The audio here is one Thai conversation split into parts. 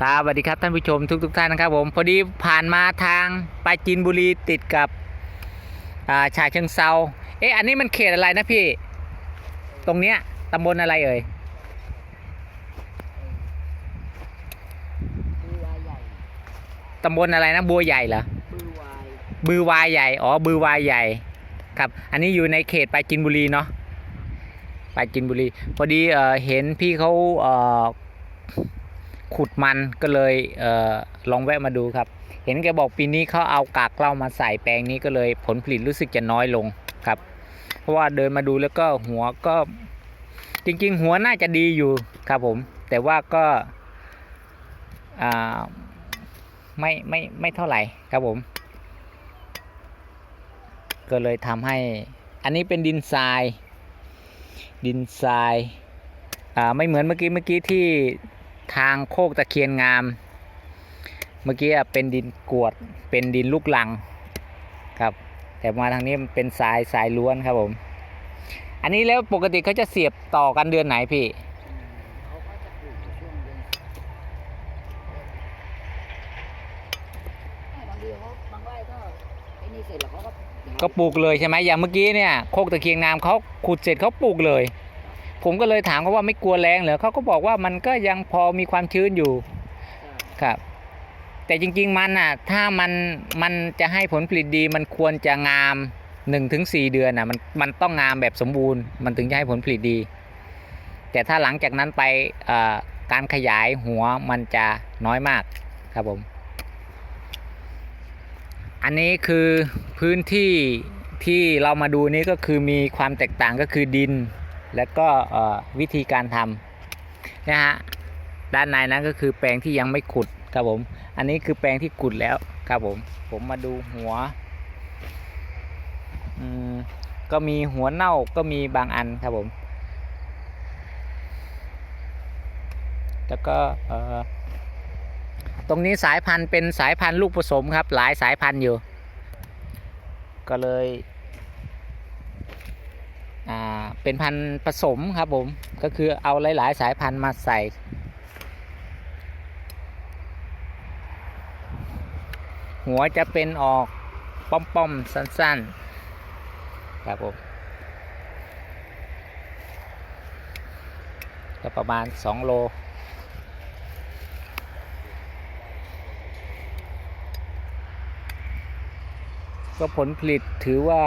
ครับสวัสดีครับท่านผู้ชมทุกๆท่านนะครับ ผมพอดีผ่านมาทางปราจีนบุรีติดกับาชาเชิงเซาเอ๊ะอันนี้มันเขตอะไรนะพี่ ตรงเนี้ยตำบลอะไรเอ่ยตำบลอะไรนะบัวใหญ่เหรอบือวายบือวายใหญ่อ๋อบือวายใหญ่ครับ อันนี้อยู่ในเขตปราจีนบุรีเนาะปราจีนบุรี พอดีเอเห็นพี่เขาเขุดมันก็เลยเออลองแวะมาดูครับ เห็นแกบอกปีนี้เขาเอากากเหล้ามาใส่แปลงนี้ก็เลยผลผลิตรู้สึกจะน้อยลงครับ เพราะว่าเดินมาดูแล้วก็หัวก็จริง ๆ หัวน่าจะดีอยู่ครับผม แต่ว่าก็าไม่ไม่ไม่เท่าไหร่ครับผม ก็เลยทำให้ อันนี้เป็นดินทราย ดินทรายไม่เหมือนเมื่อกี้เมื่อกี้ที่ ทางโคกตะเคียนงาม เมื่อกี้อะเป็นดินกรวดเป็นดินลูกลังครับ แต่มาทางนี้มันเป็นทรายทรายล้วนครับผม อันนี้แล้วปกติเขาจะเสียบต่อกันเดือนไหนพี่เขาก็จะปลูกในช่วงเดือนไม่บางทีเขาบางไร่ก็ไอ้นี่เสร็จแล้วเขาก็เดี๋ยวก็ปลูกเลยใช่ไหมอย่างเมื่อกี้เนี่ยโคกตะเคียนงามเขาขุดเสร็จเขาปลูกเลย ผมก็เลยถามเขาว่าไม่กลัวแรงเหรอเขาก็บอกว่ามันก็ยังพอมีความชื้นอยู่ครับ แต่จริงๆมันอะถ้ามันมันจะให้ผลผลิตดีมันควรจะงาม1นถึงสเดือนอะมันมันต้องงามแบบสมบูรณ์ มันถึงจะให้ผลผลิตดี แต่ถ้าหลังจากนั้นไปการขยายหัวมันจะน้อยมากครับผมอันนี้คือพื้นที่ที่เรามาดูนี้ก็คือมีความแตกต่างก็คือดิน และก็วิธีการทำนะฮะด้านในนั้นก็คือแปลงที่ยังไม่ขุดครับผมอันนี้คือแปลงที่ขุดแล้วครับผมผมมาดูหัวก็มีหัวเน่าก็มีบางอันครับผมแล้วก็ตรงนี้สายพันธุ์เป็นสายพันธุ์ลูกผสมครับ หลายสายพันธุ์อยู่ ก็เลย เป็นพันธุ์ผสมครับผม ก็คือเอาหลาย ๆ สายพันธุ์มาใส่ หัวจะเป็นออกป้อม ๆ สั้น ๆ ครับผมก็ประมาณ 2 โลก็ผลผลิตถือว่า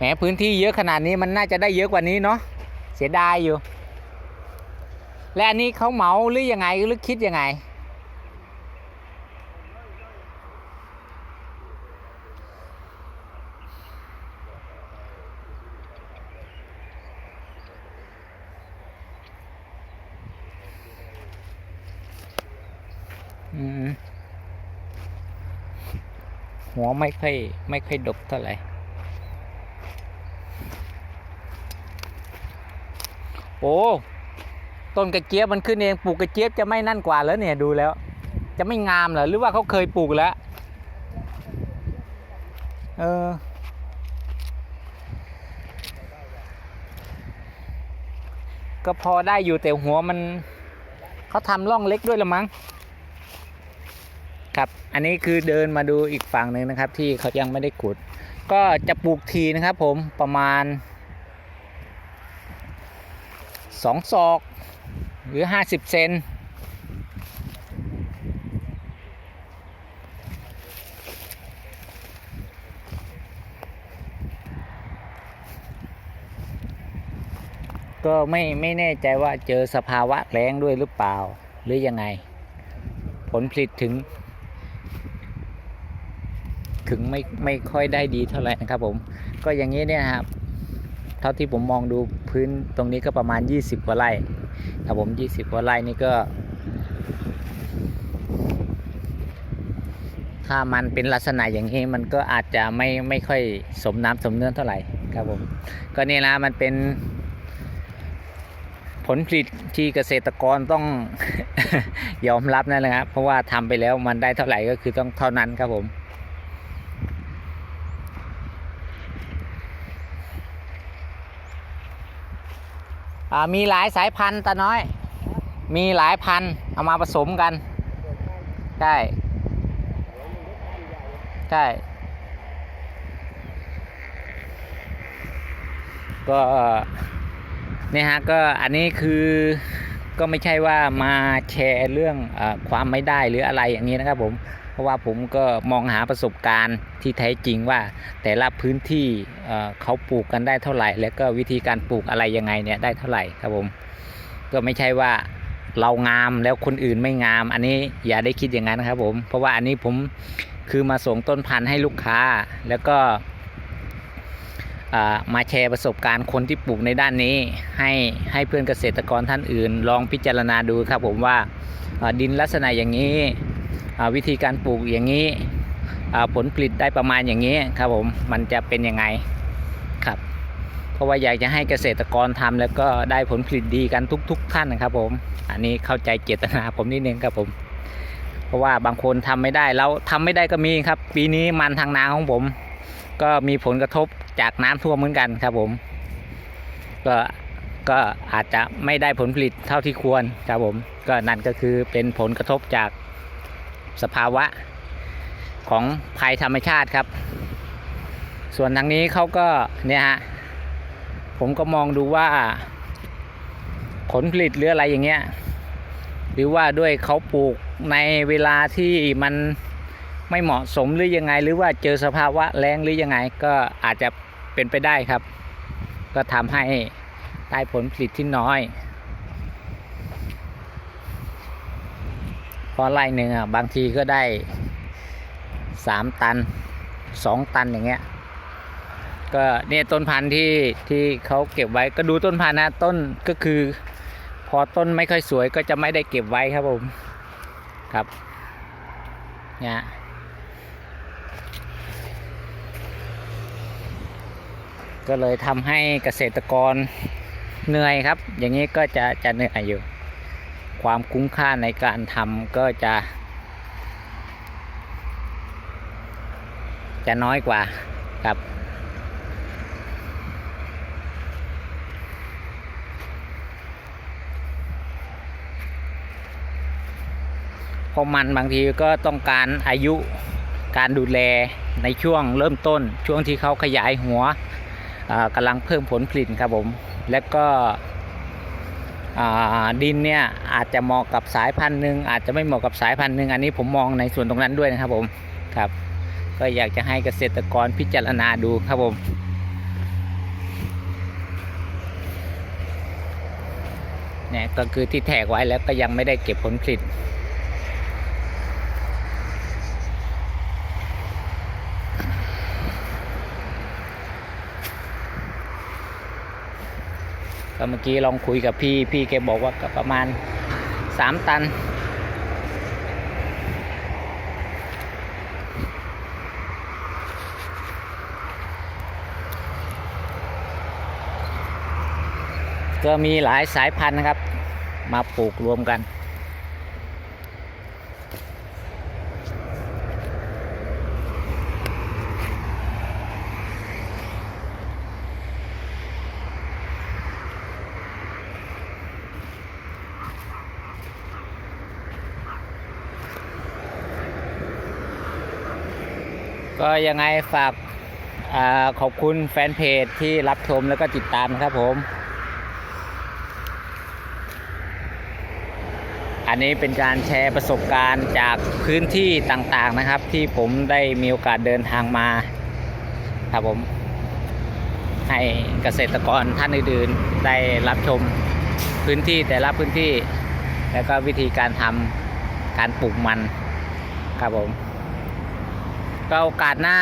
แหมพื้นที่เยอะขนาดนี้มันน่าจะได้เยอะกว่านี้เนาะเสียดายอยู่ และอันนี้เขาเหมาหรือยังไงหรือคิดยังไง หัวไม่ค่อยไม่ค่อยดกเท่าไหร่ โอ้ต้นกระเจี๊ยบมันขึ้นเองปลูกกระเจี๊ยบจะไม่นั่นกว่าแล้วเนี่ยดูแล้ว จะไม่งามเหรอหรือว่าเขาเคยปลูกแล้วเออก็พอได้อยู่แต่หัวมันเขาทำร่องเล็กด้วยละมั้งครับอันนี้คือเดินมาดูอีกฝั่งหนึ่งนะครับ ที่เขายังไม่ได้ขุด ก็จะปลูกทีนะครับ ผมประมาณ สองศอก หรือห้าสิบเซนก็ไม่ไม่แน่ใจว่าเจอสภาวะแล้งด้วยหรือเปล่าหรือยังไง ผลผลิตถึง ถึงไม่ไม่ค่อยได้ดีเท่าไหร่นะครับผม ก็อย่างนี้เนี่ยนะครับ เท่าที่ผมมองดูพื้นตรงนี้ก็ประมาณ 20กว่าไร่ครับผม 20กว่าไร่นี่ก็ ถ้ามันเป็นลักษณะอย่างนี้มันก็อาจจะไม่ไม่ค่อยสมน้ำสมเนื้อเท่าไหร่ครับผม ก็นี่นะมันเป็นผลผลิตที่เกษตรกรต้องยอมรับนั่นแหละครับเพราะว่าทำไปแล้วมันได้เท่าไหร่ก็คือต้องเท่านั้นครับผม มีหลายสายพันธุ์ตาน้อย มีหลายพันธุ์เอามาผสมกันใช่ใช่ก็เนี่ยฮะก็อันนี้คือก็ไม่ใช่ว่ามาแชร์เรื่องอาความไม่ได้หรืออะไรอย่างนี้นะครับผมเพราะว่าผมก็มองหาประสบการณ์ที่แท้จริงว่าแต่ละพื้นที่เขาปลูกกันได้เท่าไหร่ แล้วก็วิธีการปลูกอะไรยังไงเนี่ยได้เท่าไหร่ครับผมก็ไม่ใช่ว่าเรางามแล้วคนอื่นไม่งาม อันนี้อย่าได้คิดอย่างนั้นนะครับผม เพราะว่าอันนี้ผมคือมาส่งต้นพันธุ์ให้ลูกค้าแล้วก็มาแชร์ประสบการณ์คนที่ปลูกในด้านนี้ ให้ให้เพื่อนเกษตรกรท่านอื่น ลองพิจารณาดูครับผมว่าดินลักษณะอย่างนี้ วิธีการปลูกอย่างนี้ผลผลิตได้ประมาณอย่างนี้ครับผมมันจะเป็นยังไงครับ เพราะว่าอยากจะให้เกษตรกรทำแล้วก็ได้ผลผลิตดีกันทุก ๆ ท่านนะครับผมอันนี้เข้าใจเจตนาผมนิดนึงครับผม เพราะว่าบางคนทำไม่ได้เราทำไม่ได้ก็มีครับ ปีนี้มันทางนาของผม ก็มีผลกระทบจากน้ำท่วมเหมือนกันครับผม ก็ก็อาจจะไม่ได้ผลผลิตเท่าที่ควรครับผม ก็นั่นก็คือเป็นผลกระทบจาก สภาวะของภัยธรรมชาติครับ ส่วนทางนี้เขาก็เนี่ยฮะผมก็มองดูว่า ผลผลิตหรืออะไรอย่างเงี้ยหรือว่าด้วยเขาปลูกในเวลาที่มันไม่เหมาะสมหรือยังไง หรือว่าเจอสภาวะแรงหรือยังไง ก็อาจจะเป็นไปได้ครับ ก็ทำให้ได้ผลผลิตที่น้อย เพราะไร่หนึ่งอะบางทีก็ได้สามตันสองตันอย่างเงี้ย ก็เนี่ยต้นพันธุ์ที่ที่เขาเก็บไว้ก็ดูต้นพันธุ์นะต้นก็คือ พอต้นไม่ค่อยสวยก็จะไม่ได้เก็บไว้ครับผมครับเนี่ยก็เลยทำให้เกษตรกรเหนื่อยครับ อย่างนี้ก็จะจะเหนื่อยอยู่ ความคุ้มค่าในการทำก็จะ จะน้อยกว่าครับ เพราะมันบางทีก็ต้องการอายุการดูแลในช่วงเริ่มต้นช่วงที่เขาขยายหัวกำลังเพิ่มผลผลิตครับผม และก็ดินเนี่ย อาจจะเหมาะกับสายพันธุ์หนึ่งอาจจะไม่เหมาะกับสายพันธุ์หนึ่งอันนี้ผมมองในส่วนตรงนั้นด้วยนะครับผมครับ ก็อยากจะให้เกษตรกรพิจารณาดูครับผมเนี่ยก็คือที่แทกไว้แล้วก็ยังไม่ได้เก็บผลผลิตก็เมื่อกี้ลองคุยกับพี่ พี่แกบอกว่าก็ประมาณ สามตัน ก็มีหลายสายพันธุ์นะครับ มาปลูกรวมกัน ก็ยังไงฝากอขอบคุณแฟนเพจที่รับชมแล้วก็ติดตามนะครับผม อันนี้เป็นการแชร์ประสบการณ์จากพื้นที่ต่างๆนะครับ ที่ผมได้มีโอกาสเดินทางมาครับผม ให้เกษตรกรท่านอื่นๆได้รับชมพื้นที่แต่ละพื้นที่ แล้วก็วิธีการทำการปลูกมันครับผม ก็โอกาสหน้า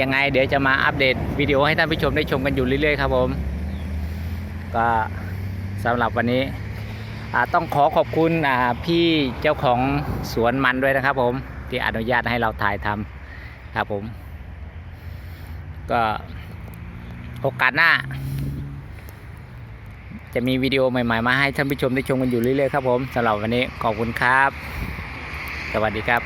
ยังไง เดี๋ยวจะมาอัปเดตวิดีโอให้ท่านผู้ชมได้ชมกันอยู่เรื่อยๆครับผม ก็สำหรับวันนี้ต้องขอขอบคุณพี่เจ้าของสวนมันด้วยนะครับผม ที่อนุญาตให้เราถ่ายทำครับผม ก็โอกาสหน้า จะมีวิดีโอใหม่ ๆ มาให้ท่านผู้ชมได้ชมกันอยู่เรื่อยๆครับผมสำหรับวันนี้ขอบคุณครับ สวัสดีครับ